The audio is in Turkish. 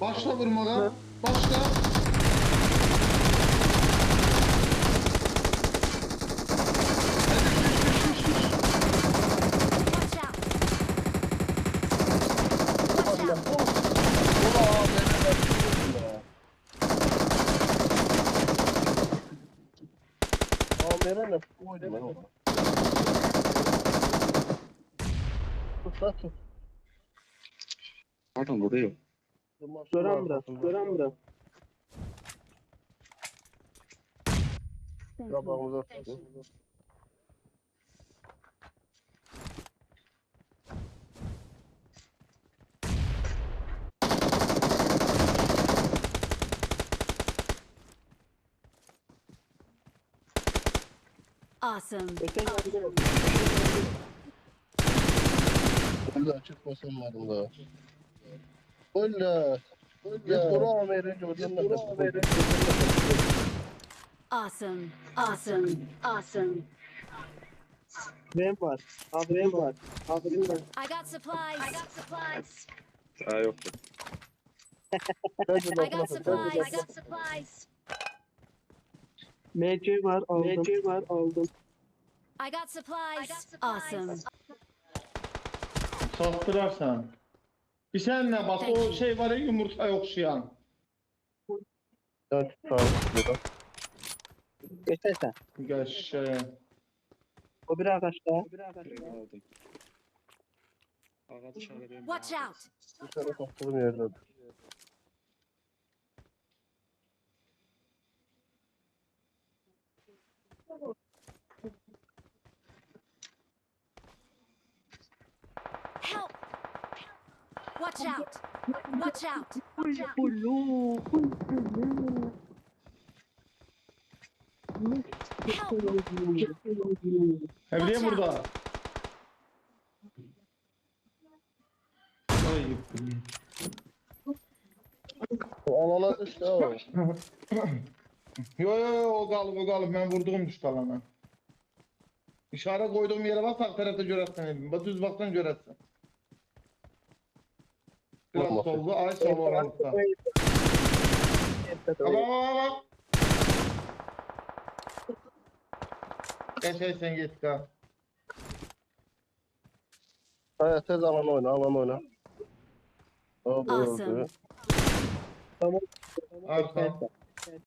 Başla vurmağa. Başla. Watch out! Watch out! Amere ne? Oydu lan o. Tut lan tut. Pardon burada yok. Gören biraz. Gören biraz. Kabağımıza tutun. Awesome. Geldi. Ben de açık basamadım daha. De biz Awesome. Awesome. Awesome. Benim var. Haberim var. Haberim var. I got supplies. I got supplies. Daha yoktu. I got supplies. I got supplies. MC var aldım. MC var aldım. I got supplies. Awesome. Sattırarsan. Bir sen ne bak o şey var ya yumurta okşayan. Evet tamam. Geçen sen. Gel şey. O bir arkadaşlar. O bir arkadaşlar. Aldım. Ağa dışarıda benim Watch out! Dışarı kattığım yerde. Help! Watch out! Watch out! Watch out. burada. Ay gittim. İşte o. Yo yo yo o kalıp o kalıp ben vurduğum düştü alana. İşaret koyduğum yere bak tak tarafta göresin evim. Bak düz baktan göresin. Biraz Olmaz. solda ay sol oralıkta. Bak bak bak bak. Geç geç sen git ka. Hayır tez alan oyna alan oyna. Bu Awesome. öldü. Arka.